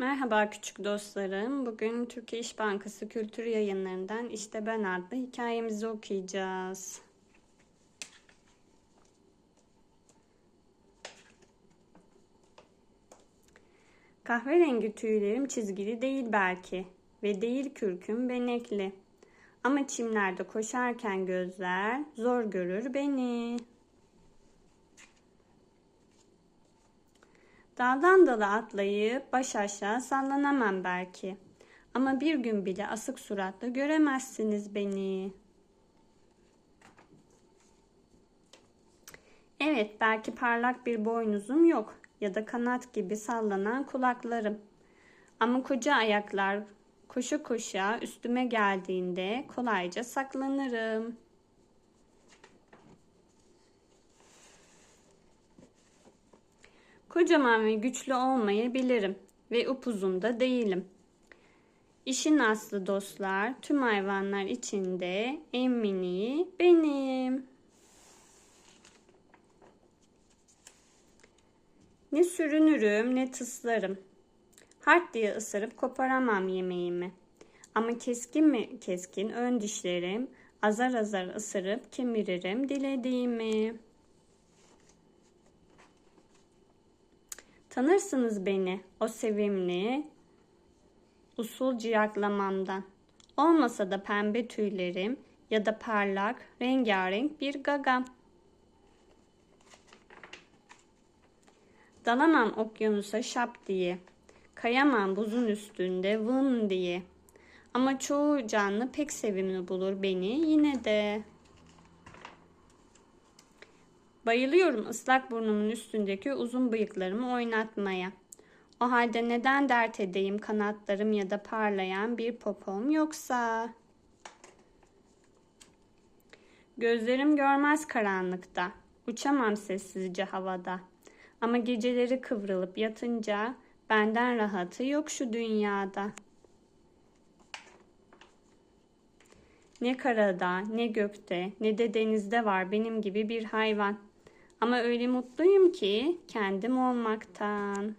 Merhaba küçük dostlarım. Bugün Türkiye İş Bankası Kültür Yayınlarından İşte Ben adlı hikayemizi okuyacağız. Kahverengi tüylerim çizgili değil belki ve değil kürküm benekli. Ama çimlerde koşarken gözler zor görür beni. Dağdan dala atlayıp baş aşağı sallanamam belki. Ama bir gün bile asık suratlı göremezsiniz beni. Evet, belki parlak bir boynuzum yok ya da kanat gibi sallanan kulaklarım. Ama koca ayaklar koşu koşa üstüme geldiğinde kolayca saklanırım.'' Kocaman ve güçlü olmayabilirim ve upuzun da değilim. İşin aslı dostlar, tüm hayvanlar içinde en mini benim. Ne sürünürüm ne tıslarım. Hart diye ısırıp koparamam yemeğimi. Ama keskin mi keskin ön dişlerim azar azar ısırıp kemiririm dilediğimi.'' Tanırsınız beni o sevimli usul ciyaklamamdan. Olmasa da pembe tüylerim ya da parlak rengarenk bir gagam. Dalamam okyanusa şap diye. Kayamam buzun üstünde vın diye. Ama çoğu canlı pek sevimli bulur beni yine de. Bayılıyorum ıslak burnumun üstündeki uzun bıyıklarımı oynatmaya. O halde neden dert edeyim kanatlarım ya da parlayan bir popom yoksa? Gözlerim görmez karanlıkta. Uçamam sessizce havada. Ama geceleri kıvrılıp yatınca benden rahatı yok şu dünyada. Ne karada, ne gökte, ne de denizde var benim gibi bir hayvan.'' Ama öyle mutluyum ki kendim olmaktan.